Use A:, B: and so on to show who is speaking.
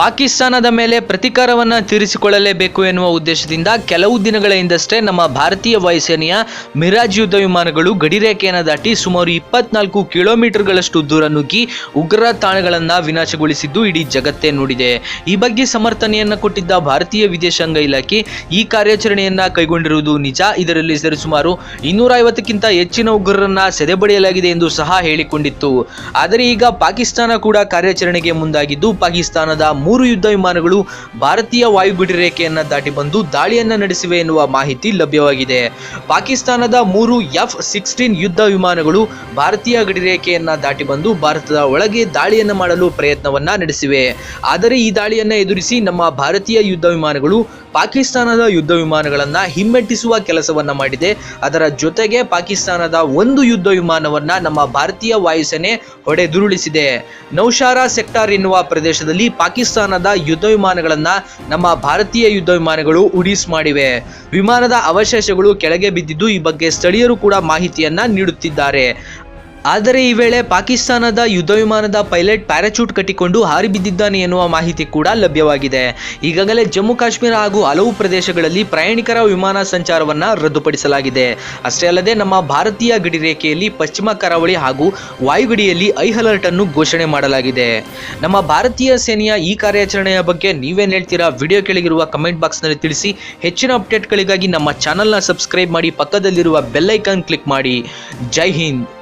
A: ಪಾಕಿಸ್ತಾನದ ಮೇಲೆ ಪ್ರತೀಕಾರವನ್ನು ತೀರಿಸಿಕೊಳ್ಳಲೇಬೇಕು ಎನ್ನುವ ಉದ್ದೇಶದಿಂದ ಕೆಲವು ದಿನಗಳ ಹಿಂದಷ್ಟೇ ನಮ್ಮ ಭಾರತೀಯ ವಾಯುಸೇನೆಯ ಮಿರಾಜ್ ಯುದ್ಧ ವಿಮಾನಗಳು ಗಡಿರೇಖೆಯನ್ನು ದಾಟಿ ಸುಮಾರು ಇಪ್ಪತ್ನಾಲ್ಕು ಕಿಲೋಮೀಟರ್ಗಳಷ್ಟು ದೂರ ನುಗ್ಗಿ ಉಗ್ರರ ತಾಣಗಳನ್ನು ವಿನಾಶಗೊಳಿಸಿದ್ದು ಇಡೀ ಜಗತ್ತೇ ನೋಡಿದೆ. ಈ ಬಗ್ಗೆ ಸಮರ್ಥನೆಯನ್ನು ಕೊಟ್ಟಿದ್ದ ಭಾರತೀಯ ವಿದೇಶಾಂಗ ಇಲಾಖೆ ಈ ಕಾರ್ಯಾಚರಣೆಯನ್ನು ಕೈಗೊಂಡಿರುವುದು ನಿಜ. ಇದರಲ್ಲಿ ಸರಿಸುಮಾರು ಇನ್ನೂರ ಐವತ್ತಕ್ಕಿಂತ ಹೆಚ್ಚಿನ ಉಗ್ರರನ್ನ ಸೆದೆಬಡಿಯಲಾಗಿದೆ ಎಂದು ಸಹ ಹೇಳಿಕೊಂಡಿತ್ತು. ಆದರೆ ಈಗ ಪಾಕಿಸ್ತಾನ ಕೂಡ ಕಾರ್ಯಾಚರಣೆಗೆ ಮುಂದಾಗಿದ್ದು ಪಾಕಿಸ್ತಾನದ ಮೂರು ಯುದ್ಧ ವಿಮಾನಗಳು ಭಾರತೀಯ ವಾಯು ರೇಖೆಯನ್ನು ದಾಟಿ ಬಂದು ದಾಳಿಯನ್ನು ನಡೆಸಿವೆ ಎನ್ನುವ ಮಾಹಿತಿ ಲಭ್ಯವಾಗಿದೆ. ಪಾಕಿಸ್ತಾನದ ಮೂರು ಎಫ್ ಸಿಕ್ಸ್ಟೀನ್ ಯುದ್ಧ ವಿಮಾನಗಳು ಭಾರತೀಯ ಗಡಿ ರೇಖೆಯನ್ನು ದಾಟಿ ಬಂದು ಭಾರತದ ಒಳಗೆ ದಾಳಿಯನ್ನು ಮಾಡಲು ಪ್ರಯತ್ನವನ್ನ ನಡೆಸಿವೆ. ಆದರೆ ಈ ದಾಳಿಯನ್ನು ಎದುರಿಸಿ ನಮ್ಮ ಭಾರತೀಯ ಯುದ್ಧ ವಿಮಾನಗಳು ಪಾಕಿಸ್ತಾನದ ಯುದ್ಧ ವಿಮಾನಗಳನ್ನ ಹಿಮ್ಮೆಟ್ಟಿಸುವ ಕೆಲಸವನ್ನ ಮಾಡಿದೆ. ಅದರ ಜೊತೆಗೆ ಪಾಕಿಸ್ತಾನದ ಒಂದು ಯುದ್ಧ ವಿಮಾನವನ್ನ ನಮ್ಮ ಭಾರತೀಯ ವಾಯುಸೇನೆ ಹೊಡೆದುರುಳಿಸಿದೆ. ನೌಶಾರಾ ಸೆಕ್ಟಾರ್ ಎನ್ನುವ ಪ್ರದೇಶದಲ್ಲಿ ಪಾಕಿಸ್ತಾನದ ಯುದ್ಧ ವಿಮಾನಗಳನ್ನ ನಮ್ಮ ಭಾರತೀಯ ಯುದ್ಧ ವಿಮಾನಗಳು ಉಡೀಸ್ ಮಾಡಿವೆ. ವಿಮಾನದ ಅವಶೇಷಗಳು ಕೆಳಗೆ ಬಿದ್ದಿದ್ದು ಈ ಬಗ್ಗೆ ಸ್ಥಳೀಯರು ಕೂಡ ಮಾಹಿತಿಯನ್ನ ನೀಡುತ್ತಿದ್ದಾರೆ. ಆದರೆ ಈ ವೇಳೆ ಪಾಕಿಸ್ತಾನದ ಯುದ್ಧ ವಿಮಾನದ ಪೈಲಟ್ ಪ್ಯಾರಾಚೂಟ್ ಕಟ್ಟಿಕೊಂಡು ಹಾರಿ ಬಿದ್ದಿದ್ದಾನೆ ಎನ್ನುವ ಮಾಹಿತಿ ಕೂಡ ಲಭ್ಯವಾಗಿದೆ. ಈಗಾಗಲೇ ಜಮ್ಮು ಕಾಶ್ಮೀರ ಹಾಗೂ ಹಲವು ಪ್ರದೇಶಗಳಲ್ಲಿ ಪ್ರಯಾಣಿಕರ ವಿಮಾನ ಸಂಚಾರವನ್ನು ರದ್ದುಪಡಿಸಲಾಗಿದೆ. ಅಷ್ಟೇ ಅಲ್ಲದೆ ನಮ್ಮ ಭಾರತೀಯ ಗಡಿ ರೇಖೆಯಲ್ಲಿ ಪಶ್ಚಿಮ ಕರಾವಳಿ ಹಾಗೂ ವಾಯುಗಡಿಯಲ್ಲಿ ಐ ಅಲರ್ಟ್ ಅನ್ನು ಘೋಷಣೆ ಮಾಡಲಾಗಿದೆ. ನಮ್ಮ ಭಾರತೀಯ ಸೇನೆಯ ಈ ಕಾರ್ಯಾಚರಣೆಯ ಬಗ್ಗೆ ನೀವೇನು ಹೇಳ್ತೀರಾ? ವಿಡಿಯೋ ಕೆಳಗಿರುವ ಕಮೆಂಟ್ ಬಾಕ್ಸ್ನಲ್ಲಿ ತಿಳಿಸಿ. ಹೆಚ್ಚಿನ ಅಪ್ಡೇಟ್ಗಳಿಗಾಗಿ ನಮ್ಮ ಚಾನಲ್ನ ಸಬ್ಸ್ಕ್ರೈಬ್ ಮಾಡಿ, ಪಕ್ಕದಲ್ಲಿರುವ ಬೆಲ್ಲೈಕನ್ ಕ್ಲಿಕ್ ಮಾಡಿ. ಜೈ ಹಿಂದ್.